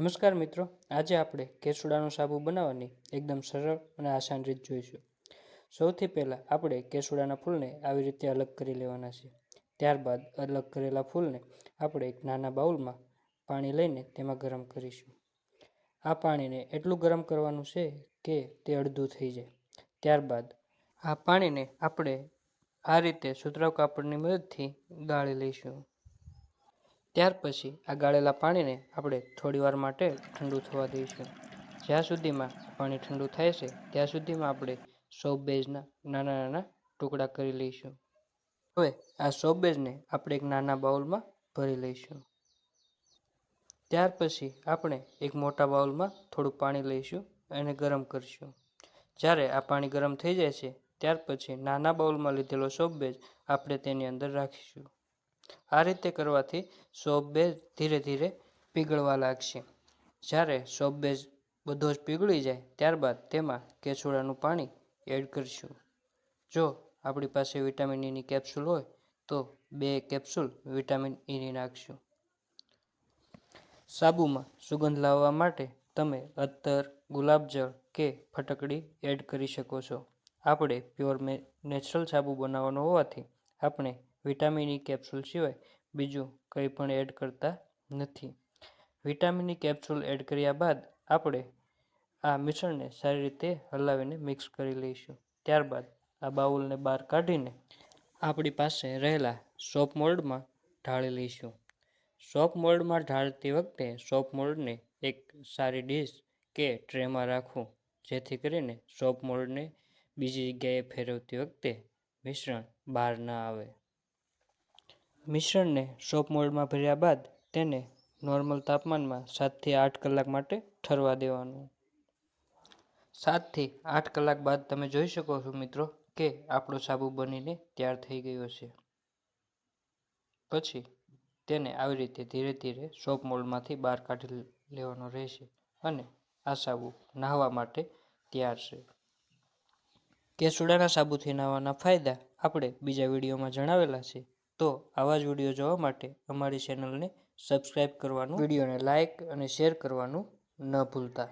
નમસ્કાર મિત્રો, આજે આપણે કેસુડાનો સાબુ બનાવવાની એકદમ સરળ અને આસાન રીત જોઈશું. સૌથી પહેલાં આપણે કેસુડાના ફૂલને આવી રીતે અલગ કરી લેવાના છે. ત્યારબાદ અલગ કરેલા ફૂલને આપણે એક નાના બાઉલમાં પાણી લઈને તેમાં ગરમ કરીશું. આ પાણીને એટલું ગરમ કરવાનું છે કે તે અડધું થઈ જાય. ત્યારબાદ આ પાણીને આપણે આ રીતે સુતરાઉ કાપડની મદદથી ગાળી લઈશું. ત્યાર પછી આ ગાળેલા પાણીને આપણે થોડીવાર માટે ઠંડુ થવા દઈશું. જ્યાં સુધીમાં પાણી ઠંડુ થાય છે, ત્યાં સુધીમાં આપણે સોપ બેઝના નાના નાના ટુકડા કરી લઈશું. હવે આ સોપ બેઝને આપણે એક નાના બાઉલમાં ભરી લઈશું. ત્યાર પછી આપણે એક મોટા બાઉલમાં થોડું પાણી લઈશું અને ગરમ કરીશું. જ્યારે આ પાણી ગરમ થઈ જાય છે, ત્યાર પછી નાના બાઉલમાં લીધેલો સોપ બેઝ આપણે તેની અંદર રાખીશું. આ રીતે કરવાથી સોપ બેઝ ધીરે ધીરે પીગળવા લાગશે. જ્યારે સોપ બેઝ બધો જ પીગળી જાય, ત્યારબાદ તેમાં કેસુડાનું પાણી એડ કરીશું. જો આપણી પાસે વિટામિન ઈની કેપ્સ્યુલ હોય, તો બે કેપ્સ્યુલ વિટામિન ઈની નાખશું. સાબુમાં સુગંધ લાવવા માટે તમે અત્તર ગુલાબજળ કે ફટકડી એડ કરી શકો છો. આપણે પ્યોર નેચરલ સાબુ બનાવવાનો હોવાથી આપણે વિટામિન ઈ કેપ્સ્યુલ સિવાય બીજું કંઈ પણ એડ કરતા નથી. વિટામિન ઈ કેપ્સ્યુલ એડ કર્યા બાદ આપણે આ મિશ્રણને સારી રીતે હલાવીને મિક્સ કરી લઈશું. ત્યારબાદ આ બાઉલને બહાર કાઢીને આપણી પાસે રહેલા સોપ મોલ્ડમાં ઢાળી લઈશું. સોપ મોલ્ડમાં ઢાળતી વખતે સોપ મોલ્ડને એક સારી ડીશ કે ટ્રેમાં રાખવું, જેથી કરીને સોપ મોલ્ડને બીજી જગ્યાએ ફેરવતી વખતે મિશ્રણ બહાર ના આવે. મિશ્રણને સોપ મોલ્ડમાં ભર્યા બાદ તેને નોર્મલ તાપમાનમાં સાતથી આઠ કલાક માટે ઠરવા દેવાનું. સાતથી આઠ કલાક બાદ તમે જોઈ શકો છો મિત્રો કે આપણો સાબુ બનીને તૈયાર થઈ ગયો છે. પછી તેને આવી રીતે ધીરે ધીરે સોપ મોલ્ડમાંથી બહાર કાઢી લેવાનો રહેશે અને આ સાબુ નાહવા માટે તૈયાર છે. કેસુડાના સાબુથી નાહવાના ફાયદા આપણે બીજા વિડીયોમાં જણાવેલા છે. તો આવા જ વીડિયો જોવા માટે અમારી ચેનલને સબસ્ક્રાઈબ કરવાનું, વિડીયોને લાઇક અને શેર કરવાનું ન ભૂલતા.